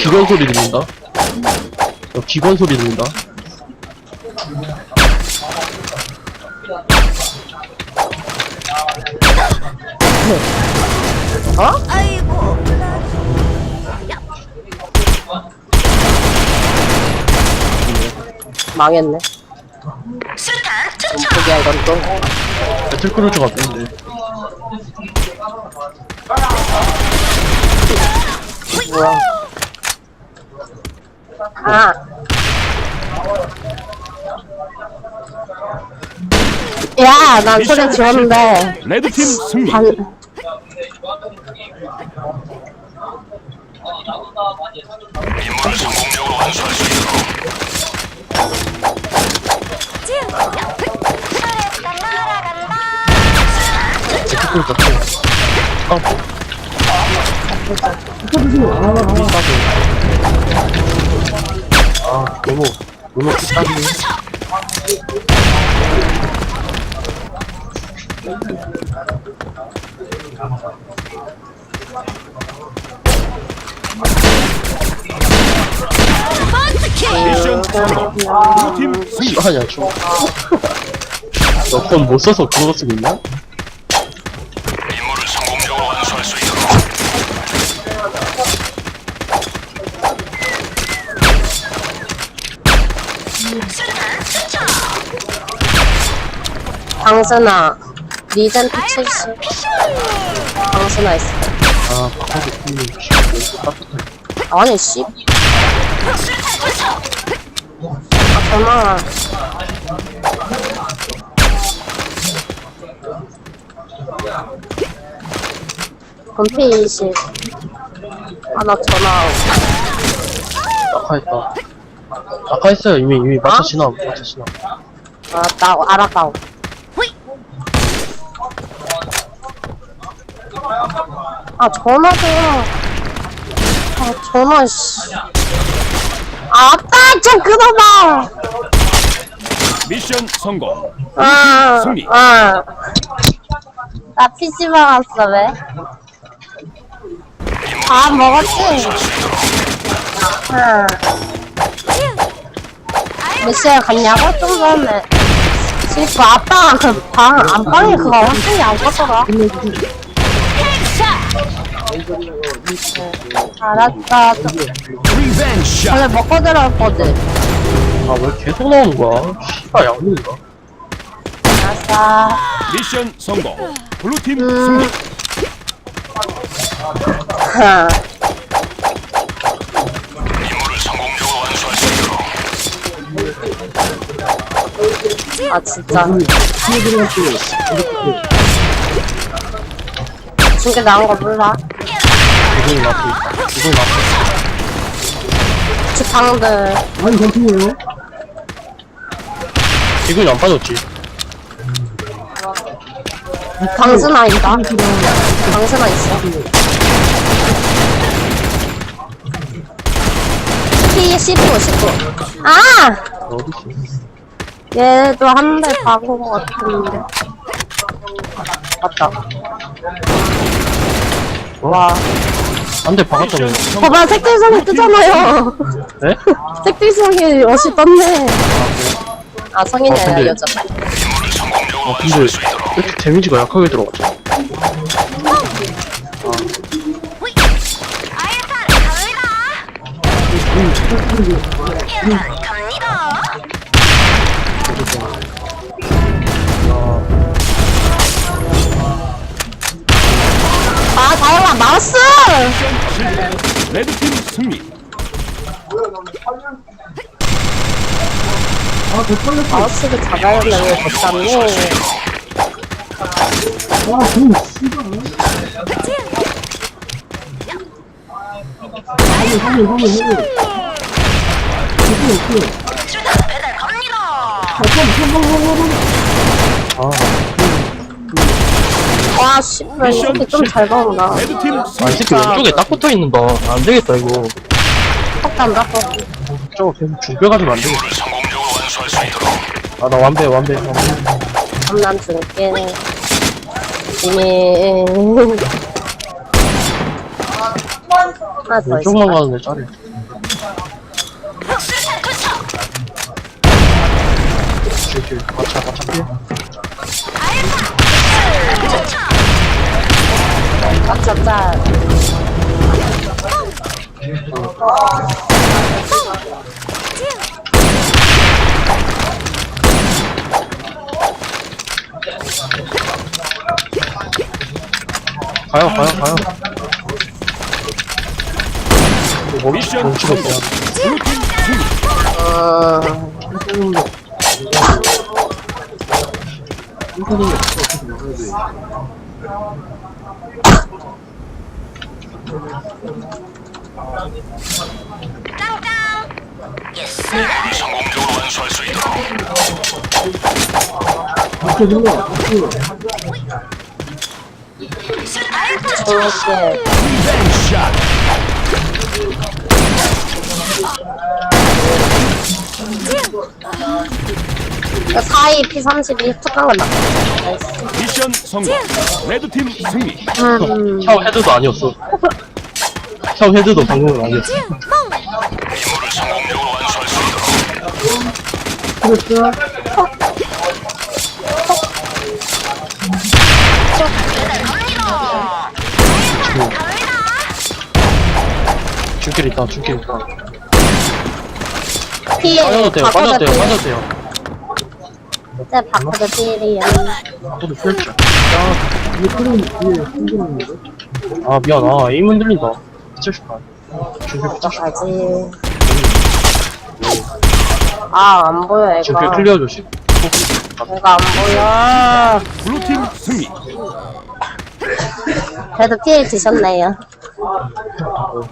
기관 소리 들린다. 어, 기관 소리 들린다. 아이고. 망했네. 수탄 투척. 포기야, 이건 또. 배틀크루즈가 없는데. 뭐야. 아. 야, 난 소리 지웠는데. 레드팀 승리. 반, 잘했다 날아간다. 배틀크루즈 없어. 아, 아, 너무, 너무 비싸네. 미션 성공. 블루팀 승리. 싫어하냐, 좀. 너건 못 써서 그거 쓰고 있냐? 방순아. 리젠트 70. 방순아 있어. 아, 바닥에 풀리 따뜻해. 아니, 씨. 아, 전화. 건피 20. 아, 나 전화. 낙하했다. 낙하했어요, 이미, 이미. 마차 지나, 마차 지나. 아, 나, 알았다. 아, 전화 좀. 아, 전화, 씨. 아, 아빠! 좀 끊어봐! 미션 성공. 아, 승리. 아. 나 PC방 왔어, 왜? 아, 먹었지? 아. 몇 시에 갔냐고? 좀 전에. 지금 아빠가 그 방, 안방에 그거 완전히 안 껐더라. 알았다. 리벤지 샷. 원래 먹고 들어왔거든. 아, 왜 계속 나오는 거야? 씨발, 양민가? 알았어. 미션 성공. 블루팀 음. 승리. 아, 진짜. 중계 나온 거 몰라? 기분이 나쁘 기분이 나쁘 집 방들. 기분이 안 빠졌지. 강순아 있다. 강순아 있어. P 19, 19. 아! 어디지? 얘도 한 대 박은 것 같은데. 맞다. 와. 한대 박았잖아. 봐봐, 색들성이 뜨잖아요. 네? 색들성이 어시 떴네. 아, 성인이 어, 아니라 근데- 여자. 아, 근데. 왜 이렇게 데미지가 약하게 들어갔지? 승리. 마우스를 잡아야 되는 못 잡니? 수탄 배달 갑니다. 와, 씨, 이 새끼 좀잘 가온다. 레드팀 아, 이. 새끼 왼쪽에 딱 붙어 있는다. 안 되겠다, 이거. 턱도 안 닦고. 저거 계속 죽여가지고 안 있도록. 아, 나 완배, 완배, 완배. 감난 줄게. 하나 더 있어. 왼쪽만 가는데 짜리. 맞춰, 피해. 알파 짤. 가요, 가요, 가요. 뭐, 미션 승리. 어, 짱짱 예스 성공적 으로 그 사이 P32 툭한 건 나. 나이스. 미션 성공. 레드팀 승리. 음, 샤워 헤드도 아니었어. 샤워 헤드도 방금은 아니었어. 있도록 갑니다 줄길 있다, 줄길 있 다. P, 빠져도 돼요, 빠져도 돼요, 빠져도 돼요. 이제 바코드 P이야. 저도 풀죠. 아, 미안. 아, 에임 흔들린다. 70판. 줄길 딱 가지. 아, 안 보여, 줄길 얘가. 클리어 조심. 얘가 안 보여. 블루팀 승리. 그래도 피해 드셨네요. 임무를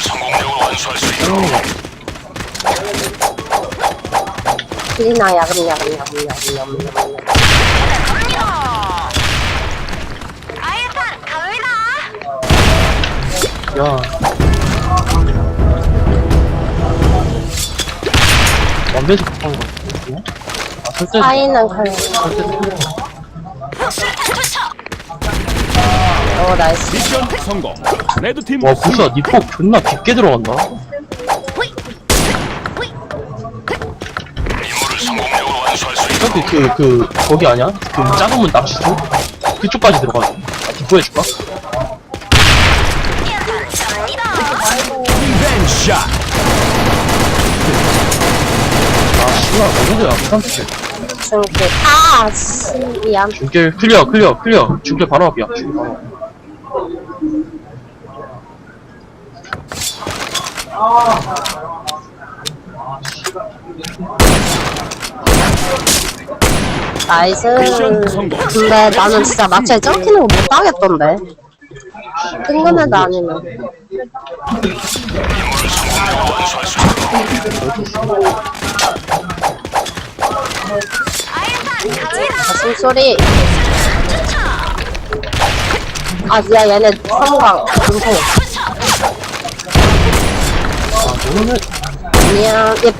성공적으로 완수할 수 있도록 피리나 야금, 야금, 야금, 야금, 야금, 야금. 갑니다 알파 갑니다 야. 완배속 급한 거 같은데? 아, 설대. 사이는 투척 오, 나이스. 미션 성공. 레드 팀 와, 승리. 구수야, 니폭 존나 깊게 들어간다. 저기 그, 그, 거기 아니야? 그 작은 문 납치소? 그쪽까지 들어가. 아, 뒷부해 줄까? 갑니다 리벤 샷. 아, 씨발, 어디야. 중길. 아, 씨, 미안. 중길, 클리어, 클리어, 클리어. 중길 바로 앞이야, 중길 바로 앞. 나이스. 성공. 근데 나는 진짜 마치에 점키는 거 못하겠던데. 뜬금에도 아니면. 숨소리. 투척 아, 야, 얘네 성광. 금속. 투척 아, 너는, 아니야. 얘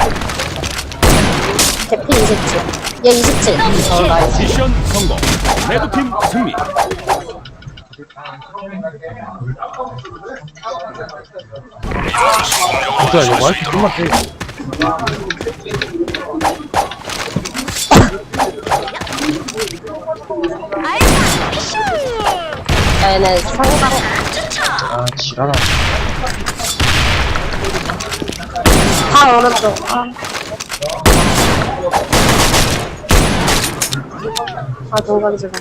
P27. 리트니. 걔 P27. 얘 27. 어, 나이스. 미션 성공. 레드팀 승리. 구수야, 이거 말 존나 세. 얘네. 투척 아, 지랄아. 다 오른쪽. 아. 아, 중간 지금.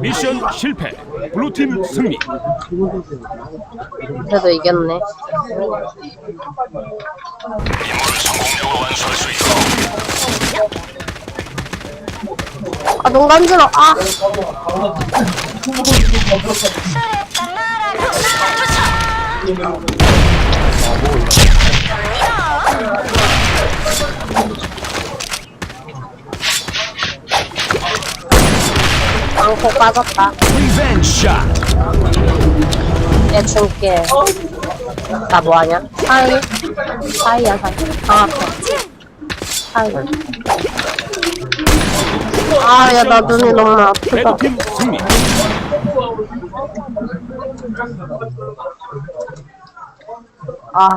미션 실패. 블루팀 승리. 그래도 이겼네. 임무를 성공적으로 완수할 수 있도록 아, 눈 간지러. 아, 망코 빠졌다. 얘 줄게. 나 뭐하냐? 사이? 사이야, 사이. 아, 앞에. 아, 야, 나 눈이 너무 아프다. 레드팀 승리. 아.